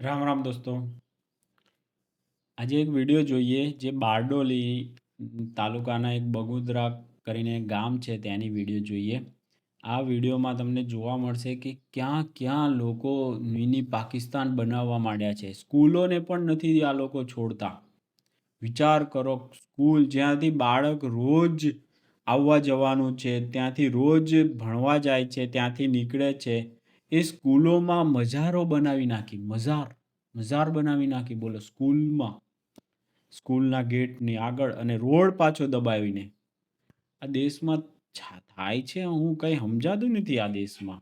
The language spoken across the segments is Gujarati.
રામ રામ દોસ્તો. આજે એક વીડિયો જોઈએ જે બારડોલી તાલુકાના એક બગુદરા કરીને ગામ છે, ત્યાંની વીડિયો જોઈએ. આ વિડીયોમાં તમને જોવા મળશે કે ક્યાં ક્યાં લોકો મિની પાકિસ્તાન બનાવવા માંડ્યા છે. સ્કૂલોને પણ નથી આ લોકો છોડતા. વિચાર કરો, સ્કૂલ જ્યાંથી બાળક રોજ આવવા જવાનું છે, ત્યાંથી રોજ ભણવા જાય છે, ત્યાંથી નીકળે છે એ સ્કૂલોમાં મજારો બનાવી નાખી મજાર મજાર બનાવી નાખી, બોલો સ્કૂલમાં. સ્કૂલના ગેટની આગળ અને રોડ પાછો દબાવીને. આ દેશમાં થાય છે, હું કંઈ સમજાતું નથી આ દેશમાં.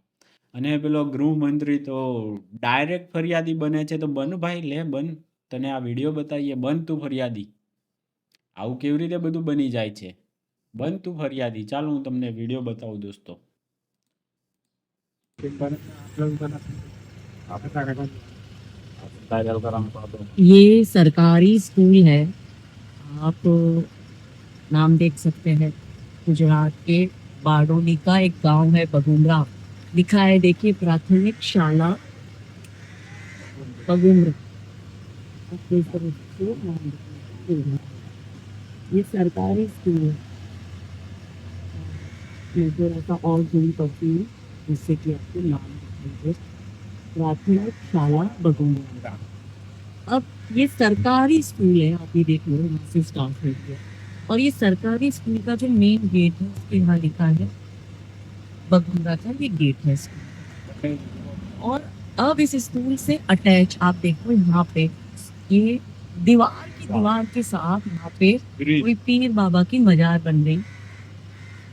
અને પેલો ગૃહમંત્રી તો ડાયરેક્ટ ફરિયાદી બને છે, તો બન ભાઈ, લે બન, તને આ વીડિયો બતાવીએ, બન તું ફરિયાદી. આવું કેવી રીતે બધું બની જાય છે? બન તું ફરિયાદી, ચાલો હું તમને વીડિયો બતાવું દોસ્તો. ये सरकारी स्कूल है। आप, नाम देख सकते हैं। गुजरात के बारडोली का एक गाँव है बगुमरा लिखा है, देखिए, प्राथमिक शाला। ये सरकारी स्कूल है। और करती हूँ। जिससे कि आपको नाम दिखाई दे। प्राथमिक शाला बगुमरा अब ये सरकारी स्कूल है, आप ये देख लो, यहाँ से स्टार्ट हो गया। और ये सरकारी स्कूल का जो मेन गेट है, उसके यहाँ लिखा है बगुंडा का ये गेट है स्कूल और अब इस स्कूल से अटैच आप देखो यहाँ पे, ये दीवार की दीवार के साथ यहाँ पे कोई पीर बाबा की मजार बन गई।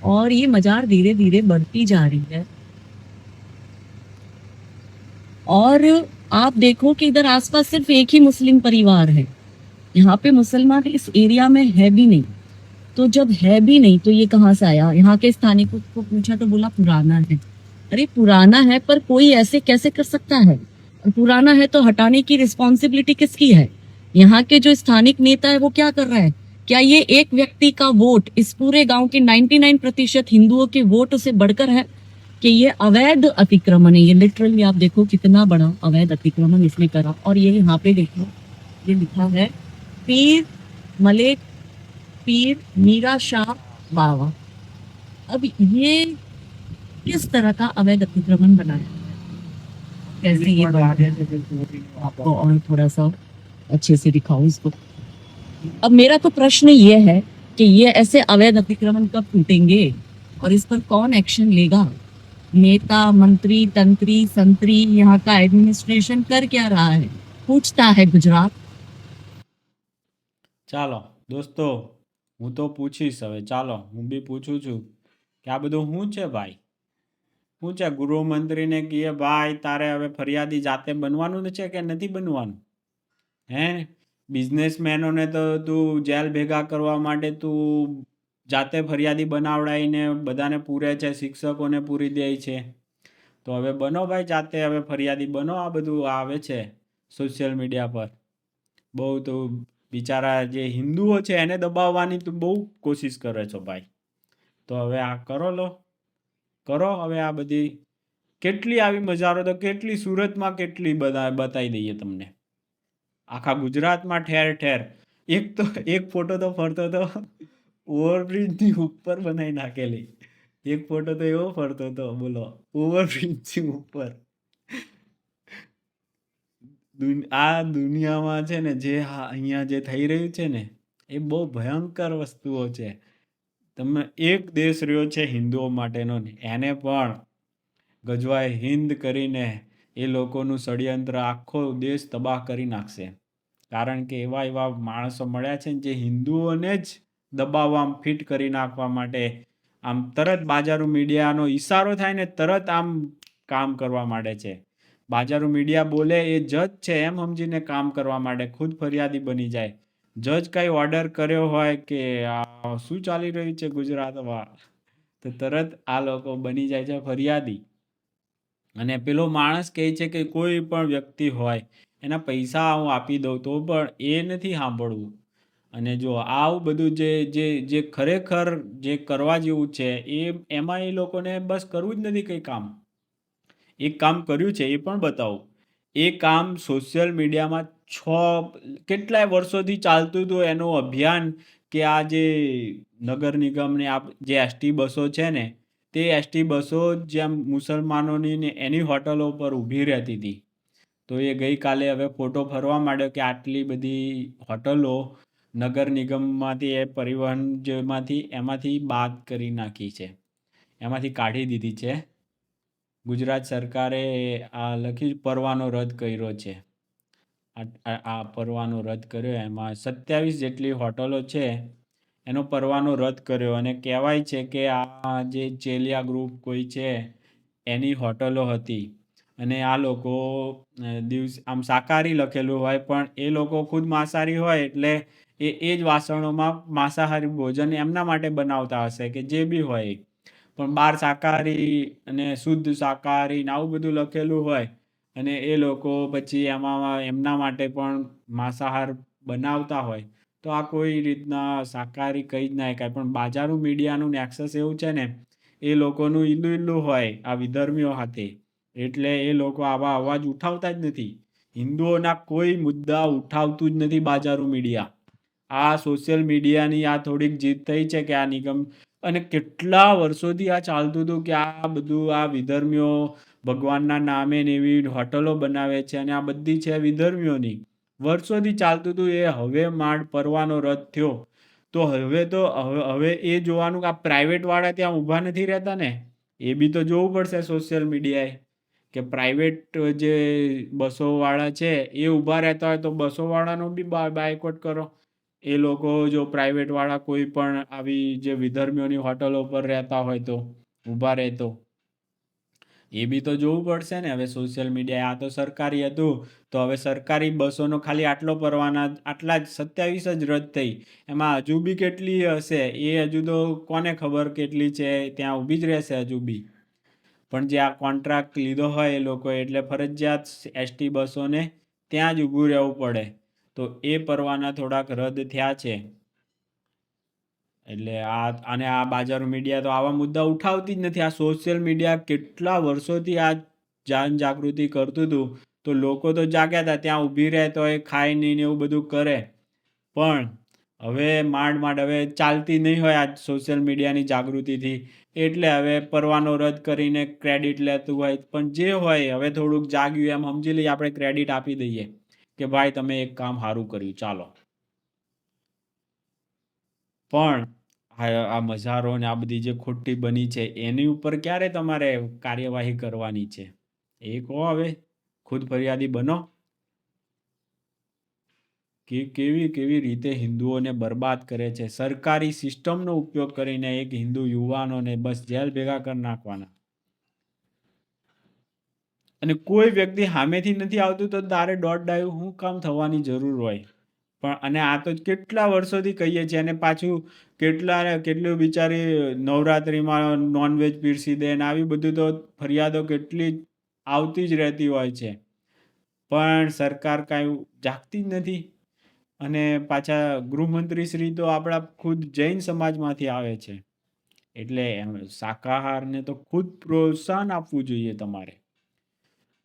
और ये मजार धीरे धीरे बढ़ती जा रही है। और आप देखो कि इधर आसपास सिर्फ़ एक ही मुस्लिम परिवार है। यहाँ पे मुसलमान इस एरिया में है भी नहीं। तो जब है भी नहीं तो ये कहाँ से आया? यहाँ के स्थानिकों को पूछा तो बोला, पुराना है। अरे, पुराना है पर कोई ऐसे कैसे कर सकता है? पुराना है तो हटाने की रिस्पॉन्सिबिलिटी किसकी है? यहाँ के जो स्थानिक नेता है, वो क्या कर रहा है? क्या ये एक व्यक्ति का वोट इस पूरे गाँव के 99 प्रतिशत हिंदुओं के वोट से बढ़कर है? कि ये अवैध अतिक्रमण है, ये लिटरली आप देखो कितना बड़ा अवैध अतिक्रमण इसने करा। और ये यहाँ पे देखो, ये लिखा है, पीर मलिक, पीर मीरा शाह बावा। अब ये किस तरह का अवैध अतिक्रमण बनाया? कैसे ये आपको और थोड़ा सा अच्छे से दिखाओ इसको। अब मेरा तो प्रश्न ये है कि ये ऐसे अवैध अतिक्रमण कब टूटेंगे? और इस पर कौन एक्शन लेगा? नेता मंत्री तंत्री संतरी यहाँ का एडमिनिस्ट्रेशन कर क्या रहा है पूछता है गुजरात ચાલો દોસ્તો હું તો પૂછીશ હવે ચાલો હું બી પૂછું છું કે આ બધું શું છે ભાઈ શું છે ગૃહમંત્રીને કહીએ ભાઈ તારે હવે ફરિયાદી જાતે બનવાનું છે કે નથી બનવાનું હે બિઝનેસમેનોને તો તું જેલ ભેગા કરવા માટે તું જાતે ફરિયાદી બનાવડાવીને બધાને પૂરે છે, શિક્ષકોને પૂરી દે છે. તો હવે બનો ભાઈ જાતે, હવે ફરિયાદી બનો આ બધું આવે છે સોશિયલ મીડિયા પર. બહુ તો બિચારા જે હિન્દુઓ છે એને દબાવવાની તો બહુ કોશિશ કરે છો ભાઈ. તો હવે આ કરો લો. કરો, હવે આ બધી કેટલી આવી મજારો તો કેટલી સુરતમાં કેટલી બધા બતાવી દઈએ તમને. આખા ગુજરાતમાં ઠેર ઠેર. એક તો, એક ફોટો તો ફરતો તો ઓવરબ્રિજની ઉપર બનાવી નાખેલી. એક ફોટો તો એવો ફરતો હતો, બોલો. ઓવરબ્રિજની ઉપર. આ દુનિયામાં છે ને, જે અહીંયા જે થઈ રહ્યું છે ને, એ બહુ ભયંકર વસ્તુઓ છે. તમે એક દેશ રહ્યો છે હિન્દુઓ માટેનો એને પણ ગજવાય હિન્દ કરીને એ લોકોનું ષડયંત્ર આખો દેશ તબાહ કરી નાખશે. કારણ કે એવા એવા માણસો મળ્યા છે જે હિન્દુઓને જ દબાવવા ફિટ કરી નાખવા માટે. આમ તરત બાજારું મીડિયાનો ઈશારો થાય ને તરત આમ કામ કરવા માંડે છે. બાજારું મીડિયા બોલે એ જજ છે એમ સમજીને કામ કરવા માટે ખુદ ફરિયાદી બની જાય. જજ કંઈ ઓર્ડર કર્યો હોય કે શું ચાલી રહ્યું છે ગુજરાતમાં? તો તરત આ લોકો બની જાય છે ફરિયાદી. અને પેલો માણસ કહે છે કે કોઈ પણ વ્યક્તિ હોય, એના પૈસા હું આપી દઉં તો પણ એ નથી સાંભળવું. અને જો આવું બધું જે જે જે ખરેખર જે કરવા જેવું છે, એ એમાં એ લોકોને બસ કરવું જ નથી કંઈ કામ. એક કામ કર્યું છે, એ પણ બતાવો. એ કામ સોશિયલ મીડિયામાં છ, કેટલાય વર્ષોથી ચાલતું હતું એનું અભિયાન કે આ જે નગર નિગમની આ જે એસટી બસો છે ને, તે એસટી બસો જેમ મુસલમાનોની ને એની હોટલો પર ઊભી રહેતી હતી. તો એ ગઈકાલે હવે ફોટો ફરવા માંડ્યો કે આટલી બધી હોટલો નગર નિગમમાંથી એ પરિવહન જેમાંથી એમાંથી બાદ કરી નાખી છે. એમાંથી કાઢી દીધી છે. ગુજરાત સરકારે આ લખ્યું પરવાનો રદ કર્યો છે. આ પરવાનો રદ કર્યો. એમાં સત્યાવીસ જેટલી હોટલો છે, એનો પરવાનો રદ કર્યો. અને કહેવાય છે કે આ જે ચેલિયા ગ્રુપ કોઈ છે, એની હોટલો હતી. અને આ લોકો દિવસ, આમ શાકાહારી લખેલું હોય, પણ એ લોકો ખુદ માંસાહારી હોય એટલે એ એ જ વાસણોમાં માંસાહારી ભોજન એમના માટે બનાવતા હશે કે જે બી હોય. પણ બહાર શાકાહારી અને શુદ્ધ શાકાહારી ને આવું બધું લખેલું હોય અને એ લોકો પછી એમાં એમના માટે પણ માંસાહાર બનાવતા હોય. તો આ કોઈ રીતના શાકાહારી કહી જ ના શકાય. પણ બાજારું મીડિયાનું નેક્સસ એવું છે ને, એ લોકોનું ઈલું ઈલું હોય આ વિધર્મીઓ સાથે એટલે એ લોકો આવા અવાજ ઉઠાવતા જ નથી. હિન્દુઓના કોઈ મુદ્દા ઉઠાવતું જ નથી બાજારું મીડિયા. આ સોશિયલ મીડિયાની આ થોડીક જીત થઈ છે કે આ નિગમ અને કેટલા વર્ષોથી આ ચાલતું હતું કે આ બધું આ વિધર્મીઓ ભગવાનના નામે ને એવી હોટલો બનાવે છે અને આ બધી છે વિધર્મીઓની. વર્ષોથી ચાલતું હતું, એ હવે માંડ પરવાનો રદ થયો. તો હવે તો હવે હવે એ જોવાનું કે આ પ્રાઇવેટવાળા ત્યાં ઊભા નથી રહેતા ને? એ બી તો જોવું પડશે સોશિયલ મીડિયાએ કે પ્રાઇવેટ જે બસોવાળા છે, એ ઊભા રહેતા હોય તો બસોવાળાનો બી બાયકોટ કરો. એ લોકો જો પ્રાઇવેટવાળા કોઈ પણ આવી જે વિધર્મીઓની હોટલો પર રહેતા હોય તો, ઊભા રહે તો. એ બી તો જોવું પડશે ને. હવે સોશિયલ મીડિયા આ તો સરકારી હતું. તો હવે સરકારી બસોનો ખાલી આટલો પરવાના, આટલા જ સત્યાવીસ જ રદ થઈ. એમાં હજુ બી કેટલી હશે? એ હજુ તો કોને ખબર કેટલી છે? ત્યાં ઊભી જ રહેશે હજુ બી. પણ જે આ કોન્ટ્રાક્ટ લીધો હોય એ લોકોએ એટલે ફરજિયાત એસટી બસોને ત્યાં જ ઊભું રહેવું પડે. તો એ પરવાના થોડાક રદ થયા છે. એટલે આ, અને આ બાજારો મીડિયા તો આવા મુદ્દા ઉઠાવતી જ નથી. આ સોશિયલ મીડિયા કેટલા વર્ષોથી આ જાન જાગૃતિ કરતું હતું. તો લોકો તો જાગ્યા હતા, ત્યાં ઊભી રહે તો એ ખાય નહીં ને એવું બધું કરે. પણ હવે માંડ માંડ હવે ચાલતી નહીં હોય આ સોશિયલ મીડિયાની જાગૃતિથી. એટલે હવે પરવાનો રદ કરીને ક્રેડિટ લેતું હોય. પણ જે હોય હવે થોડુંક જાગ્યું એમ. સમજી લઈએ, આપણે ક્રેડિટ આપી દઈએ. કે ભાઈ તમે એક કામ સારું કર્યું, ચાલો. પણ આ મજારો ને આ બધી જે ખોટી બની છે, એની ઉપર ક્યારે તમારે કાર્યવાહી કરવાની છે? એ કહો હવે, ખુદ ફરિયાદી બનો. કે કેવી કેવી રીતે હિન્દુઓને બરબાદ કરે છે? સરકારી સિસ્ટમનો ઉપયોગ કરીને એક હિન્દુ યુવાનોને બસ જેલ ભેગા કરી નાખવાના. અને કોઈ વ્યક્તિ સામેથી નથી આવતું તો તારે દોઢ ડાયું શું કામ થવાની જરૂર હોય. પણ અને આ તો કેટલા વર્ષોથી કહીએ છીએ અને પાછું કેટલા કેટલું બિચારી નવરાત્રિમાં નોનવેજ પીરસી દે ને આવી બધું તો ફરિયાદો કેટલી આવતી જ રહેતી હોય છે. પણ સરકાર કાંઈ જાગતી જ નથી. અને પાછા ગૃહમંત્રી શ્રી તો આપણા ખુદ જૈન સમાજમાંથી આવે છે. એટલે શાકાહારને તો ખુદ પ્રોત્સાહન આપવું જોઈએ તમારે.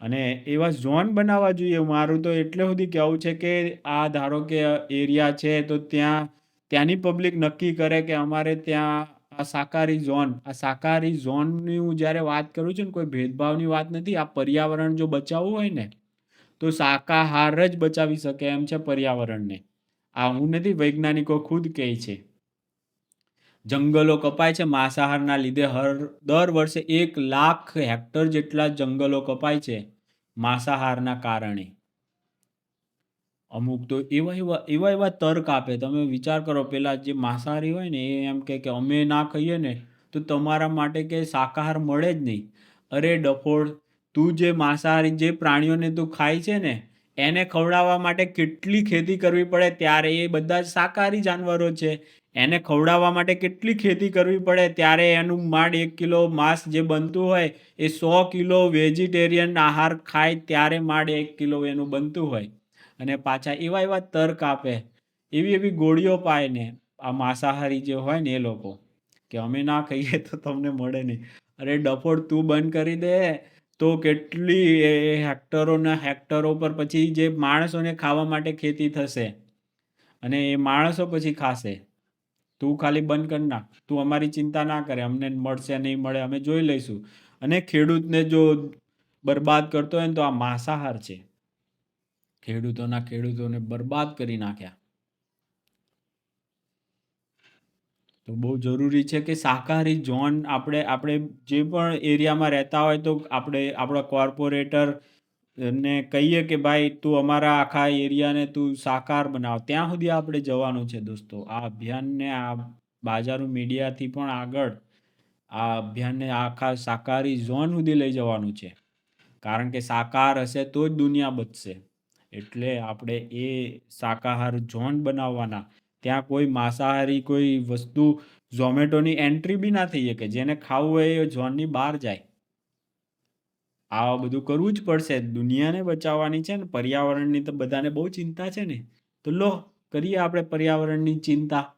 અને એવા ઝોન બનાવવા જોઈએ. મારું તો એટલે સુધી કહેવું છે કે આ ધારો કે એરિયા છે, તો ત્યાં, ત્યાંની પબ્લિક નક્કી કરે કે અમારે ત્યાં આ શાકાહારી ઝોન, આ શાકાહારી ઝોનની હું જ્યારે વાત કરું છું ને, કોઈ ભેદભાવની વાત નથી. આ પર્યાવરણ જો બચાવવું હોય ને, તો શાકાહાર જ બચાવી શકે એમ છે પર્યાવરણને. આ હું નથી, વૈજ્ઞાનિકો ખુદ કહે છે. જંગલો કપાય છે. માંસાહારના લીધે હર દર વર્ષે એક લાખ હેક્ટર જેટલા જંગલો કપાય છે માંસાહારના કારણે. અમુક તો એવા એવા એવા એવા તર્ક આપે. તમે વિચાર કરો, પેલા જે માંસાહારી હોય ને, એ એમ કે અમે ના ખાઈએ ને, તો તમારા માટે કે શાકાહાર મળે જ નહીં. અરે ડફોડ, તું જે માંસાહારી, જે પ્રાણીઓને તું ખાય છે ને, એને ખવડાવવા માટે કેટલી ખેતી કરવી પડે? ત્યારે એ બધા શાકાહારી જાનવરો છે. એને ખવડાવવા માટે કેટલી ખેતી કરવી પડે? ત્યારે એનું માંડ એક કિલો માંસ જે બનતું હોય, એ સો કિલો વેજીટેરિયન આહાર ખાય ત્યારે માંડ એક કિલો એનું બનતું હોય. અને પાછા એવા એવા તર્ક આપે, એવી એવી ગોળીઓ પાય ને, આ માંસાહારી જે હોય ને એ લોકો, કે અમે ના ખાઈએ તો તમને મળે નહીં. અરે ડફોડ તું બંધ કરી દે, તો કેટલી એ હેક્ટરોના હેક્ટરો પર પછી જે માણસોને ખાવા માટે ખેતી થશે, અને એ માણસો પછી ખાશે. તું ખાલી બંધ કર નાખ. તું અમારી ચિંતા ના કરે. અમને મળશે નહીં, મળે, અમે જોઈ લઈશું. અને ખેડૂતને જો બરબાદ કરતો હોય ને તો આ માંસાહાર છે. ખેડૂતોના ખેડૂતોને બરબાદ કરી નાખ્યા. તો બહુ જરૂરી છે કે શાકાહારી ઝોન આપણે આપણે જે પણ એરિયામાં રહેતા હોય તો આપણે, આપણા કોર્પોરેટર ને કહીએ કે ભાઈ, તું અમારા આખા એરિયાને તું સાકાર બનાવ. ત્યાં સુધી આપણે જવાનું છે દોસ્તો. આ અભિયાનને આ બાજારું મીડિયાથી પણ આગળ આ અભિયાનને આખા શાકાહારી ઝોન સુધી લઈ જવાનું છે. કારણ કે શાકાહાર હશે તો જ દુનિયા બચશે. એટલે આપણે એ શાકાહાર ઝોન બનાવવાના. ત્યાં કોઈ માંસાહારી કોઈ વસ્તુ, ઝોમેટોની એન્ટ્રી બી ના થઈ શકે. જેને ખાવું હોય એ ઝોનની બહાર જાય. આ બધું કરવું જ પડશે. દુનિયાને બચાવવાની છે ને, પર્યાવરણની તો બધાને બહુ ચિંતા છે ને. તો લો, કરીએ આપણે પર્યાવરણની ચિંતા.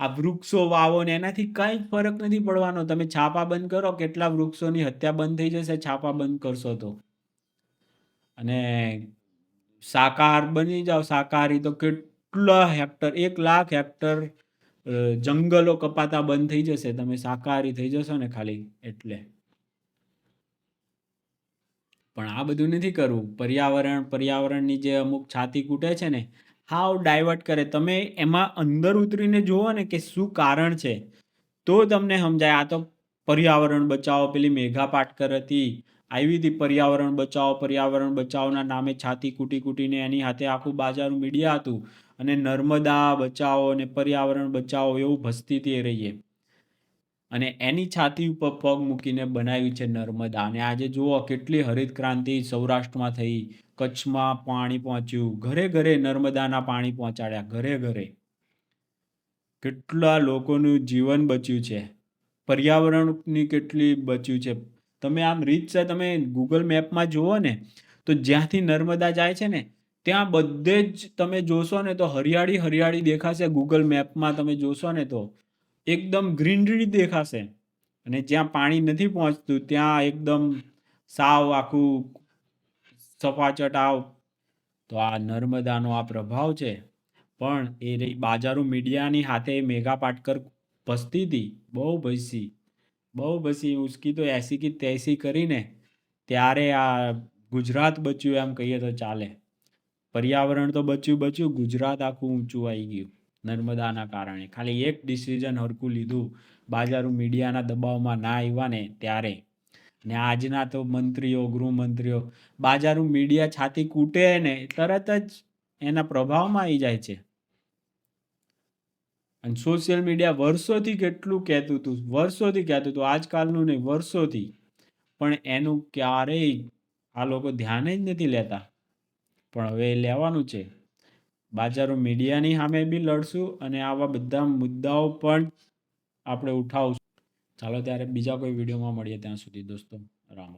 આ વૃક્ષો, વાવો ને એનાથી કાંઈ ફરક નથી પડવાનો. તમે છાપા બંધ કરો, કેટલા વૃક્ષોની હત્યા બંધ થઈ જશે છાપા બંધ કરશો તો. અને શાકાહાર બની જાઓ. શાકાહારી તો કેટલા હેક્ટર, એક લાખ હેક્ટર જંગલો કપાતા બંધ થઈ જશે. તમે શાકાહારી થઈ જશો ને ખાલી એટલે. પણ આ બધું નથી કરવું. પર્યાવરણ, પર્યાવરણની જે અમુક છાતી કૂટે છે ને, હાવ ડાયવર્ટ કરે. તમે એમાં અંદર ઉતરીને જુઓ ને કે શું કારણ છે, તો તમને સમજાય. આ તો પર્યાવરણ બચાવો, પેલી મેઘા પાટકર હતી. આવી હતી પર્યાવરણ બચાવો, પર્યાવરણ બચાવના નામે છાતી કૂટી કૂટીને એની હાથે આખું બાજારું મીડિયા હતું. અને નર્મદા બચાવો અને પર્યાવરણ બચાવો એવું ભસતી તે રહીએ. અને એની છાતી ઉપર પગ મૂકીને બનાવ્યું છે નર્મદા. અને આજે જુઓ કેટલી હરિત ક્રાંતિ સૌરાષ્ટ્રમાં થઈ. કચ્છમાં પાણી પહોંચ્યું. ઘરે ઘરે નર્મદાના પાણી પહોંચાડ્યા. ઘરે ઘરે. કેટલા લોકોનું જીવન બચ્યું છે. પર્યાવરણની કેટલી બચ્યું છે. તમે આમ રીતસર તમે ગૂગલ મેપમાં જુઓ ને, તો જ્યાંથી નર્મદા જાય છે ને, ત્યાં બધે જ તમે જોશો ને તો હરિયાળી હરિયાળી દેખાશે ગૂગલ મેપમાં તમે જોશો ને તો. એકદમ ગ્રીનરી દેખાશે. અને જ્યાં પાણી નથી પહોંચતું, ત્યાં એકદમ સાવ આખું સફાચટ આવ. તો આ નર્મદાનો આ પ્રભાવ છે. પણ એ બાજારો મીડિયાની હાથે મેઘા પાટકર ભસતી હતી બહુ ભસી બહુ ભસી ઉસકી તો એસી કી તૈસી કરીને ત્યારે આ ગુજરાત બચ્યું એમ કહીએ તો ચાલે. પર્યાવરણ તો બચ્યું બચ્યું ગુજરાત આખું ઊંચું આવી ગયું. નર્મદાના કારણે. ખાલી એક ડિસિઝન હરકું લીધું. બાજારું મીડિયાના દબાવમાં ના આવ્યા ને ત્યારે. ને આજના તો મંત્રીઓ, ગૃહમંત્રીઓ, બાજારું મીડિયા છાતી કૂટે ને તરત જ એના પ્રભાવમાં આવી જાય છે. અને સોશિયલ મીડિયા વર્ષોથી કેટલું કહેતું હતું, વર્ષોથી કહેતું હતું, આજકાલનું નહીં, વર્ષોથી. પણ એનું ક્યારેય આ લોકો ધ્યાન જ નથી લેતા. પણ હવે લેવાનું છે. બાજારો મીડિયાની સામે બી લડશું અને આવા બધા મુદ્દાઓ પણ આપણે ઉઠાવશું. ચાલો ત્યારે બીજા કોઈ વિડીયોમાં મળીએ ત્યાં સુધી દોસ્તો, રામ